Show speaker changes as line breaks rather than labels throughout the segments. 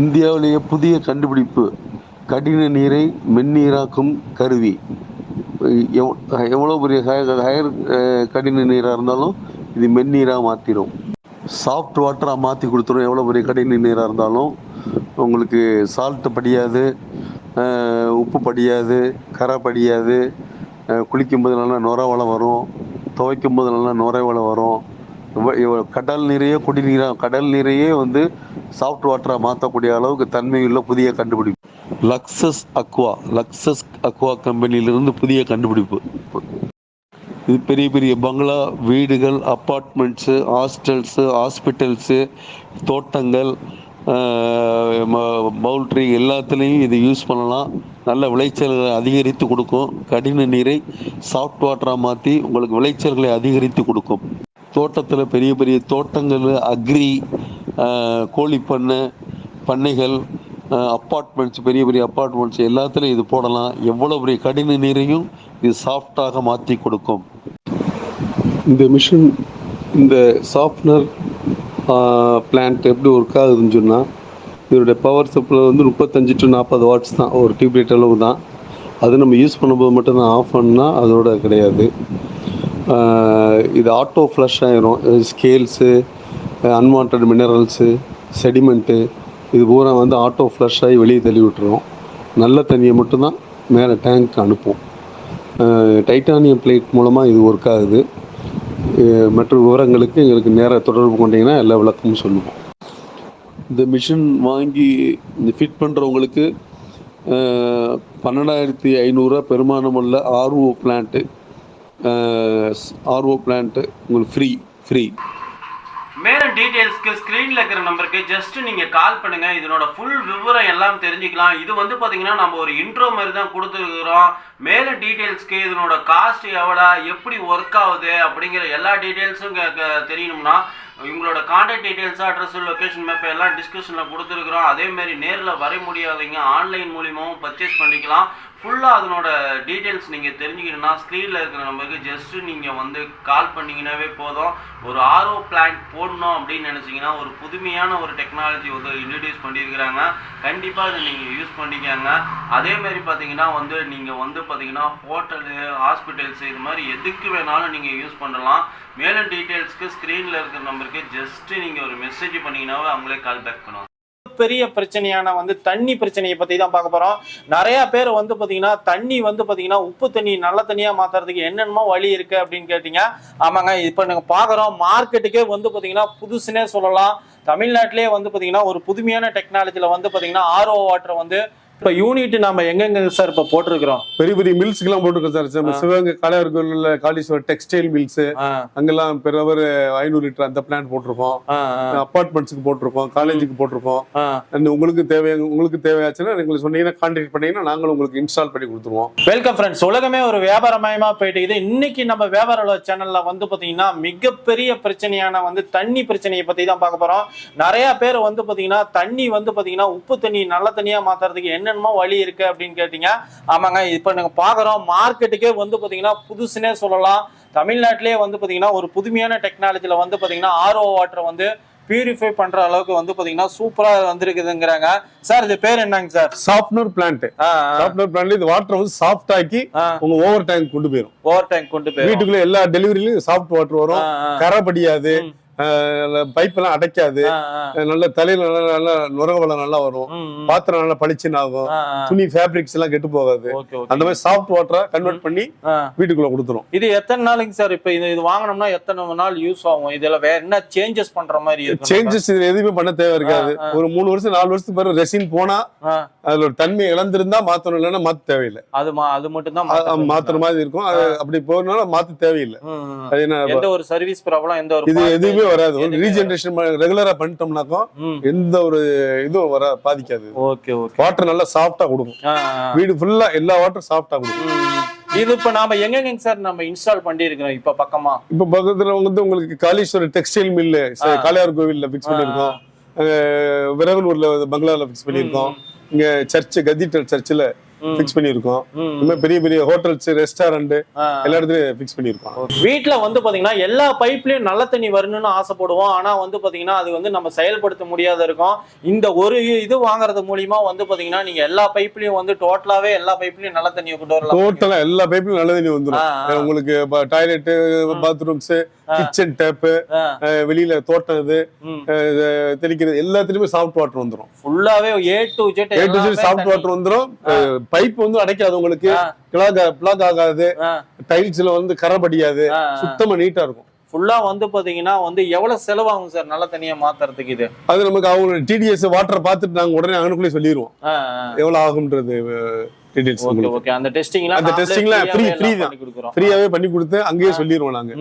இந்தியாவிலேயே புதிய கண்டுபிடிப்பு. கடின நீரை மென்னீராக்கும் கருவி. எவ் எவ்வளோ பெரிய ஹயர் கடின நீராக இருந்தாலும் இது மென்னீராக மாற்றிடும் சாஃப்ட் வாட்டராக மாற்றி கொடுத்துரும். எவ்வளோ பெரிய கடின நீராக இருந்தாலும் உங்களுக்கு சால்ட்டு படியாது உப்பு படியாது கரை படியாது. குளிக்கும் குளிக்கும்போது நல்லா நுர வளம் வரும் துவைக்கும் போது நல்லா நுரை வளம் வரும். கடல் நீரையே குடிநீராக கடல் நீரையே வந்து சாஃப்ட் வாட்டராக மாற்றக்கூடிய அளவுக்கு தன்மையுள்ள புதிய கண்டுபிடிப்பு. லக்ஸஸ் அக்வா லக்ஸஸ் அக்வா கம்பெனியிலிருந்து புதிய கண்டுபிடிப்பு. இது பெரிய பெரிய பங்களா வீடுகள் அப்பார்ட்மெண்ட்ஸு ஹாஸ்டல்ஸு ஹாஸ்பிட்டல்ஸு தோட்டங்கள் பவுல்ட்ரி எல்லாத்துலேயும் இது யூஸ் பண்ணலாம். நல்ல விளைச்சல்களை அதிகரித்து கொடுக்கும். கடின நீரை சாஃப்ட் வாட்டராக மாற்றி உங்களுக்கு விளைச்சல்களை அதிகரித்து கொடுக்கும். தோட்டத்தில் பெரிய பெரிய தோட்டங்கள் அக்ரி கோழி பண்ணை பண்ணைகள் அப்பார்ட்மெண்ட்ஸ் பெரிய பெரிய அப்பார்ட்மெண்ட்ஸ் எல்லாத்துலேயும் இது போடலாம். எவ்வளோ பெரிய கடின நீரையும் இது சாஃப்டாக மாற்றி கொடுக்கும். இந்த மிஷின் இந்த சாஃப்ட்னர் பிளான்ட் எப்படி ஒர்க் ஆகுதுன்னு சொன்னால் இதோடைய பவர் சப்ளை வந்து முப்பத்தஞ்சு டு நாற்பது வாட்ஸ் தான். ஒரு டியூப்லைட் அளவு தான். அது நம்ம யூஸ் பண்ணும்போது மட்டும்தான் ஆஃப் பண்ணால் அதோட கிடையாது. இது ஆட்டோ ஃப்ளஷ் ஆயிரும். ஸ்கேல்ஸு அன்வான்ட் மினரல்ஸு செடிமெண்ட்டு இது பூரா வந்து ஆட்டோ ஃப்ளஷ் ஆகி வெளியே தள்ளி விட்டுரும். நல்ல தண்ணியை மட்டும்தான் மேலே டேங்க் அனுப்பும். டைட்டானியம் பிளேட் மூலமாக இது ஒர்க் ஆகுது. மற்ற விவரங்களுக்கு எங்களுக்கு நேராக தொடர்பு கொண்டீங்கன்னா எல்லா விளக்கமும் சொல்லுவோம். இந்த மிஷின் வாங்கி இந்த ஃபிட் பண்ணுறவங்களுக்கு பன்னெண்டாயிரத்தி ஐநூறுரூவா பெருமானமுள்ள ஆர்ஓ பிளான்ட்டு ஆர்ஓ பிளான்ட்டு உங்களுக்கு ஃப்ரீ ஃப்ரீ
மேலும் டீட்டெயில்ஸ்க்கு ஸ்க்ரீனில் இருக்கிற நம்பருக்கு ஜஸ்ட் நீங்கள் கால் பண்ணுங்கள் இதனோட ஃபுல் விவரம் எல்லாம் தெரிஞ்சுக்கலாம். இது வந்து பார்த்தீங்கன்னா நம்ம ஒரு இன்ட்ரோ மாதிரி தான் கொடுத்துருக்குறோம். மேலும் டீட்டெயில்ஸ்க்கு இதனோட காஸ்ட் எவ்வளோ எப்படி ஒர்க் ஆகுது அப்படிங்கிற எல்லா டீட்டெயில்ஸும் தெரியணும்னா உங்களோட கான்டாக்ட் டீட்டெயில்ஸாக அட்ரஸ் லொக்கேஷன் மேப் எல்லாம் டிஸ்கிரிப்ஷனில் கொடுத்துருக்குறோம். அதேமாரி நேரில் வர முடியாதவங்க ஆன்லைன் மூலியமாகவும் பர்ச்சேஸ் பண்ணிக்கலாம். ஃபுல்லாக அதனோட டீட்டெயில்ஸ் நீங்கள் தெரிஞ்சுக்கணும்னா ஸ்க்ரீனில் இருக்கிற நம்பருக்கு ஜஸ்ட்டு நீங்கள் வந்து கால் பண்ணிங்கனாவே போதும். ஒரு ஆர்ஓ பிளான்ட் போடணும் அப்படின்னு நினச்சிங்கன்னா ஒரு புதுமையான ஒரு டெக்னாலஜி வந்து இன்ட்ரடியூஸ் பண்ணியிருக்கிறாங்க. கண்டிப்பாக அதை நீங்கள் யூஸ் பண்ணிக்கங்க. அதேமாரி பார்த்தீங்கன்னா வந்து நீங்கள் வந்து பார்த்தீங்கன்னா ஹோட்டலு ஹாஸ்பிட்டல்ஸ் இது மாதிரி எதுக்கு வேணாலும் நீங்கள் யூஸ் பண்ணலாம். மேலும் டீட்டெயில்ஸ்க்கு ஸ்க்ரீனில் இருக்கிற நம்பருக்கு ஜஸ்ட்டு நீங்கள் ஒரு மெசேஜ் பண்ணிங்கனாவே அவங்களே கால் பேக் பண்ணுவாங்க.
பெரிய பிரச்சனையான வந்து தண்ணி பிரச்சனையை பத்தி தான் பார்க்க போறோம். நிறைய பேர் வந்து பாத்தீங்கன்னா தண்ணி வந்து பாத்தீங்கன்னா உப்பு தண்ணி நல்ல தண்ணியா மாத்துறதுக்கு என்னென்னமோ வழி இருக்கு அப்படின்னு கேட்டீங்க. ஆமாங்க இப்ப நாங்கள் பாக்குறோம் மார்க்கெட்டுக்கே வந்து பாத்தீங்கன்னா புதுசுனே சொல்லலாம். தமிழ்நாட்டிலே வந்து பாத்தீங்கன்னா ஒரு புதுமையான டெக்னாலஜியில் வந்து பாத்தீங்கன்னா ஆர்ஓ வாட்டர் வந்து இப்ப யூனிட் நம்ம எங்கெங்க சார் இப்ப போட்டிருக்கிறோம்?
பெரிய பெரிய மில்ஸ்க்கெல்லாம் போட்டுருக்கோம் சார் நம்ம சிவகங்கை காளையார் கோயில்ல காளீஸ்வரர் டெக்ஸ்டைல் மில்ஸ் அங்கெல்லாம் பெரிய ஐநூறு லிட்டர் அந்த பிளான்ட் போட்டிருக்கோம். அப்பார்ட்மெண்ட்ஸுக்கு போட்டிருக்கோம் காலேஜுக்கு போட்டிருக்கோம். and உங்களுக்கு தேவை உங்களுக்கு தேவையாச்சுன்னா எங்களுக்கு சொன்னீங்கன்னா கான்டாக்ட் பண்ணீங்கன்னா நாங்களும் உங்களுக்கு இன்ஸ்டால் பண்ணி கொடுத்துருவோம்.
வெல்கம் ஃப்ரெண்ட்ஸ் உலகமே ஒரு வியாபாரமயமா போயிட்டு இருக்குது. இன்னைக்கு நம்ம வியாபார சேனல்ல வந்து பாத்தீங்கன்னா மிகப்பெரிய பிரச்சனையான வந்து தண்ணி பிரச்சனையை பத்தி தான் பார்க்க போறோம். நிறைய பேர் வந்து பாத்தீங்கன்னா தண்ணி வந்து பாத்தீங்கன்னா உப்பு தண்ணி நல்ல தண்ணியா மாத்துறதுக்கு என்னென்னமோ வழி இருக்கு அப்படின்னு கேட்டீங்க. ஆமாங்க இப்ப நாங்க பாக்குறோம் மார்க்கெட்டுக்கே வந்து பாத்தீங்கன்னா புதுசுனே சொல்லலாம். தமிழ்நாட்டிலே வந்து பாத்தீங்கன்னா ஒரு புதுமையான டெக்னாலஜில வந்து பாத்தீங்கன்னா ஆர்ஓ வாட்டர் வந்து பியூரிஃபை பண்ற அளவுக்கு வந்து பாத்தீங்கன்னா சூப்பரா வந்திருக்குதுங்கிறாங்க. சார் இது பேர் என்னங்க சார்?
சாஃப்ட்னர் பிளான்ட் சாஃப்ட்னர் பிளான்ட்ல இந்த வாட்டர் வந்து சாஃப்ட் ஆக்கி உங்க ஓவர் டேங்க் கொண்டு போயிடும்
ஓவர் டேங்க் கொண்டு போய்
வீட்டுக்குள்ள எல்லா டெலிவரிலையும் சாஃப்ட் வாட்டர் வரும். கரை படியாது. பைப் எல்லாம் அடைக்காது. நல்ல தலையில நல்லா நல்லா நுரவளம் நல்லா வரும். பாத்திரம் நல்லா பளிச்சுன்னு ஆகும். துணி ஃபேப்ரிக்ஸ் எல்லாம் கெட்டு போகாது. அந்த மாதிரி சாஃப்ட் வாட்டரா கன்வெர்ட் பண்ணி வீட்டுக்குள்ள கொடுத்துரும்.
இது எத்தனை நாளைக்கு சார் இப்ப இது இது வாங்கினோம்னா எத்தனை நாள் யூஸ் ஆகும்? இதுல வேற என்ன சேஞ்சஸ் பண்ற மாதிரி
சேஞ்சஸ் இது எதுவுமே பண்ண தேவை இருக்காது. ஒரு மூணு வருஷம் நாலு வருஷத்துக்கு பிறகு ரெசின் போனா அதுல ஒரு தன்மை இழந்திருந்தா மாத்தணும் இல்லைன்னா மாத்த தேவையில்லை.
அது அது மட்டும் தான்
மாத்துற மாதிரி இருக்கும். அது அப்படி போறதுனால மாத்த தேவையில்லை.
எந்த ஒரு சர்வீஸ் ப்ராப்ளம் எந்த ஒரு
இது எதுவுமே வராது. ஒரு ரீஜென்ரேஷன் ரெகுலரா பண்ணிட்டோம்னாக்கும். எந்த ஒரு இதுவும் வர பாதிக்காது.
Okay okay.
வாட்டர் நல்லா சாஃப்டா கொடுக்கும். வீடு ஃபுல்லா எல்லா வாட்டரும் சாஃப்டா கொடுக்கும்.
இது இப்ப நாம எங்கெங்க சார் நம்ம இன்ஸ்டால் பண்ணி இருக்கிறோம் இப்ப பக்கமா?
இப்ப பக்கத்துல வந்து உங்களுக்கு காளீஸ்வரர் டெக்ஸ்டைல் மில்லு காளையார் கோவில்ல பிக்ஸ் பண்ணிருக்கோம் அஹ் விரகனூர்ல பங்களால பிக்ஸ் பண்ணிருக்கோம் இங்க சர்ச் கதீட்ரல் சர்ச்சில். ஃபிக்ஸ் பண்ணியிருக்கோம்.
ம்.
இந்த மாதிரி பெரிய பெரிய ஹோட்டல்ஸ் ரெஸ்டாரண்ட். எல்லா இடத்துலயும் ஃபிக்ஸ் பண்ணியிருக்கோம்.
வீட்ல வந்து பாத்தீங்கன்னா எல்லா பைப்லயும் நல்ல தண்ணி வரணும்னு ஆசைப்படுவோம். ஆனா வந்து பாத்தீங்கன்னா அது வந்து நம்ம செயல்படுத்த முடியாத இருக்கும். இந்த ஒரு இது வாங்குறது மூலியமா வந்து பாத்தீங்கன்னா நீங்க எல்லா பைப்லயும் வந்து டோட்டலாவே எல்லா பைப்லயும் நல்ல தண்ணியை கொண்டு வரலாம்.
டோட்டலா எல்லா பைப்லயும் நல்ல தண்ணி வந்துடும். உங்களுக்கு டாய்லெட் பாத்ரூம்ஸ் கிச்சன் டேப்பு. வெளியில தோட்டம் இது இது தெளிக்கிறது எல்லாத்துலயுமே சாஃப்ட் வாட்டர் வந்துடும்
ஃபுல்லாவே A to Z
A to soft water வந்துடும் பைப் வந்து அடைக்காது உங்களுக்கு. பிளாக் பிளாக் ஆகாது. டைல்ஸ்ல வந்து கரை படியாது சுத்தமா நீட்டா இருக்கும்.
ஃபுல்லா வந்து பாத்தீங்கன்னா வந்து எவ்வளவு செலவாகும் சார்? நல்ல தண்ணியை மாத்துறதுக்கு இது.
அது நமக்கு அவங்க டிடிஎஸ் வாட்டர் பார்த்துட்டு நாங்க உடனே அங்கனுக்குள்ளே சொல்லிடுவோம்
ஆ, ஆ.
எவ்வளவு ஆகும்ன்றது டீடைல்ஸ்
ஓகே அந்த டெஸ்டிங்லாம்
அந்த testingல free- free தான். ஃப்ரீயாவே பண்ணி கொடுத்து அங்கேயே சொல்லிடுவோம் நாங்க.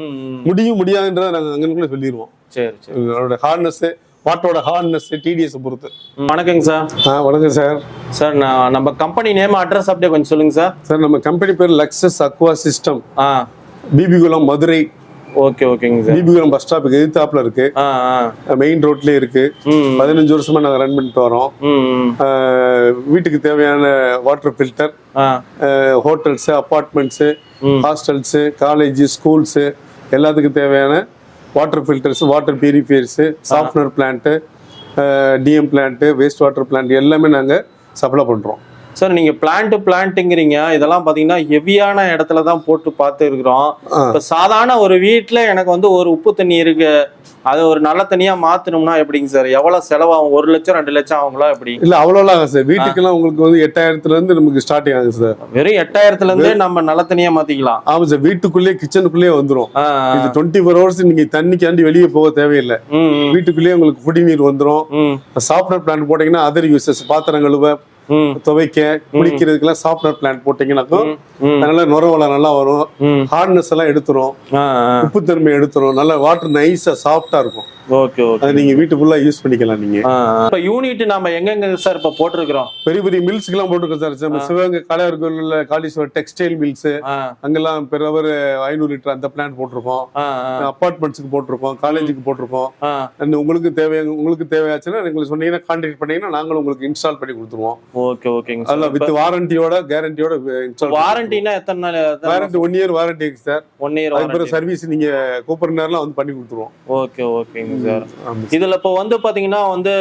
முடியும் முடியாதுன்றதை நாங்க அங்கனுக்குள்ளே சொல்லிடுவோம்
சரி சரி.
அதோட ஹார்ட்னஸ் வாட்டரோட ஹார்ட்னஸ் டிடிஎஸ் பொறுத்து.
வணக்கங்க சார்.
ஆ வணக்கம் சார்.
சார் நான் நம்ம கம்பெனி நேம் அட்ரஸ் அப்படியே கொஞ்சம் சொல்லுங்க சார்.
சார் நம்ம கம்பெனி பேர் லக்ஸஸ் அக்வா சிஸ்டம்
ஆ.
பிபிகுளம் மதுரை
ஓகே ஓகேங்க சார்.
பிபிகுளம் பஸ் ஸ்டாப்புக்கு எதிர்த்தாப்புல இருக்கு. மெயின் ரோட்லயே இருக்கு. பதினஞ்சு வருஷமா நாங்க ரன் பண்ணிட்டு வரோம். வீட்டுக்கு தேவையான water filter hotels apartments. Hostels college schools எல்லாத்துக்கும் தேவையான water filters water purifiers software plant DM plant waste water plant எல்லாமே நாங்கள் சப்ளை பண்ணுறோம்
சார் நீங்க பிளான்ட் பிளான்ட்டுங்கிறீங்க இதெல்லாம் பாத்தீங்கன்னா ஹெவியான இடத்துல தான் போட்டு பார்த்து இருக்கிறோம் இப்ப சாதாரண ஒரு வீட்ல எனக்கு வந்து ஒரு உப்பு தண்ணி இருக்கு. அது ஒரு நல்ல தண்ணியா மாத்தணும்னா எப்படிங்க சார் எவ்வளவு செலவாகும்? ஒரு லட்சம் ரெண்டு லட்சம் ஆகுங்களா எப்படி?
இல்லை அவ்வளோலாம் ஆகும் சார் வீட்டுக்கெல்லாம் உங்களுக்கு வந்து எட்டாயிரத்துலேருந்து நமக்கு ஸ்டார்டிங் ஆகுது சார்
வெறும் எட்டாயிரத்துல இருந்தே நம்ம நல்ல தண்ணியா மாத்திக்கலாம்.
ஆமாம் சார் வீட்டுக்குள்ளேயே கிச்சனுக்குள்ளேயே வந்துடும்
ஆ.
இது டுவெண்ட்டி ஃபோர் ஹவர்ஸ் நீங்கள் தண்ணிக்காண்டி வெளியே போக தேவையில்லை. வீட்டுக்குள்ளேயே உங்களுக்கு குடிநீர் வந்துடும்
ம்,
சாஃப்ட்வேர் பிளான் போட்டிங்கன்னா அதர் யூசஸ் பாத்திரம் கழுவ துவைக்க குளிக்கிறதுக்கெல்லாம் சாஃப்ட்வேர் பிளான் போட்டிங்கன்னாக்கும் அதனால நுரவளம் நல்லா வரும். ஹார்ட்னஸ் எல்லாம் எடுத்துரும். உப்புத்தன்மை எடுத்துரும். நல்லா வாட்டர் நைஸா சாஃப்டா இருக்கும்.
Okay okay.
அதை நீங்க வீட்டு ஃபுல்லா யூஸ் பண்ணிக்கலாம் நீங்க.
இப்ப யூனிட் நம்ம எங்கெங்க சார் இப்ப போட்டிருக்கிறோம்?
பெரிய பெரிய மில்ஸ்க்கு எல்லாம் போட்டுருக்கோம் சார் நம்ம சிவகங்கை காளையார் கோயில்ல காளீஸ்வரர் டெக்ஸ்டைல் மில்ஸ் அங்கெல்லாம் பெர் ஹவர் ஐநூறு லிட்டர் அந்த பிளான் போட்டிருக்கோம். அப்பார்ட்மெண்ட்ஸ்க்கு போட்டிருக்கோம் காலேஜுக்கு போட்டிருக்கோம். உங்களுக்கு தேவையான உங்களுக்கு தேவையாச்சுன்னா எங்களுக்கு சொன்னீங்கன்னா கான்டாக்ட் பண்ணீங்கன்னா நாங்களும் உங்களுக்கு இன்ஸ்டால் பண்ணி கொடுத்துருவோம்.
ஓகே ஓகேங்க சார்.
வித் வாரண்டியோட கேரண்டியோட
வாரண்டினா எத்தனை நாள்
warranty one year warranty sir.
One year
அதுக்கு பிறகு சர்வீஸ் நீங்க கூப்பிடுற நேரம்லாம் வந்து பண்ணி கொடுத்துருவோம்.
ஓகே ஓகேங்க சார். இதுல இப்போ வந்து பாத்தீங்கன்னா வந்து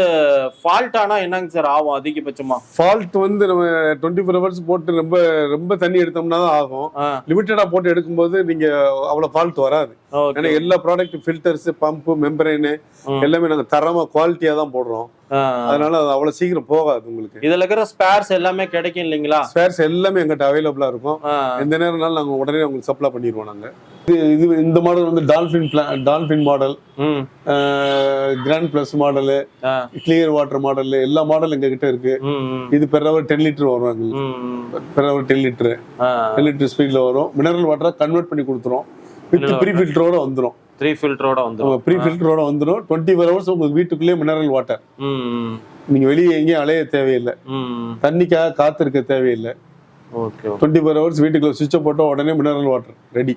ஃபால்ட் ஆனா என்னங்க சார் ஆகும் அதிகபட்சமா?
ஃபால்ட் வந்து நம்ம டுவெண்ட்டி ஃபோர் ஹவர்ஸ் போட்டு ரொம்ப ரொம்ப தண்ணி எடுத்தோம்னா தான் ஆகும். லிமிட்டடா போட்டு எடுக்கும்போது நீங்க அவ்வளவு ஃபால்ட் வராது. ஏன்னா எல்லா ப்ராடக்ட் ஃபில்டர்ஸ் பம்ப் மெம்பரேனு. எல்லாமே நாங்க தரமா குவாலிட்டியா தான் போடுறோம். அதனால அது அவ்வளவு சீக்கிரம் போகாது உங்களுக்கு.
இதுல இருக்கிற ஸ்பேர்ஸ் எல்லாமே கிடைக்கும் இல்லைங்களா?
ஸ்பேர்ஸ் எல்லாமே எங்கிட்ட அவைலபிளா இருக்கும். எந்த நேரம்னாலும் நாங்க உடனே உங்களுக்கு சப்ளை பண்ணிடுவோம் நாங்க. இது இது இந்த மாடல் வந்து dolphin dolphin model grand plus model clear water model எல்லா மாடல் எங்க கிட்ட இருக்கு இது பெர் டென் லிட்டர் வரும். Per hour ten litre ten litre ஸ்பீட்ல வரும். மினரல் வாட்டரை கன்வெர்ட் பண்ணி கொடுத்துரும். வித் ப்ரீ ஃபில்டரோட வந்துரும்.
த்ரீ ஃபில்டரோட வந்துடும்
ப்ரீ ஃபில்டரோட வந்துரும். டுவெண்ட்டி ஃபோர் ஹவர்ஸ் உங்களுக்கு வீட்டுக்குள்ளேயே மினரல் வாட்டர் நீங்க வெளியே எங்கேயும் அலைய தேவையில்லை. தண்ணிக்காக காத்திருக்க தேவையில்லை.
Okay okay.
Twenty four hours வீட்டுக்குள்ள சுவிட்சை போட்டோம் உடனே மினரல் வாட்டர் ரெடி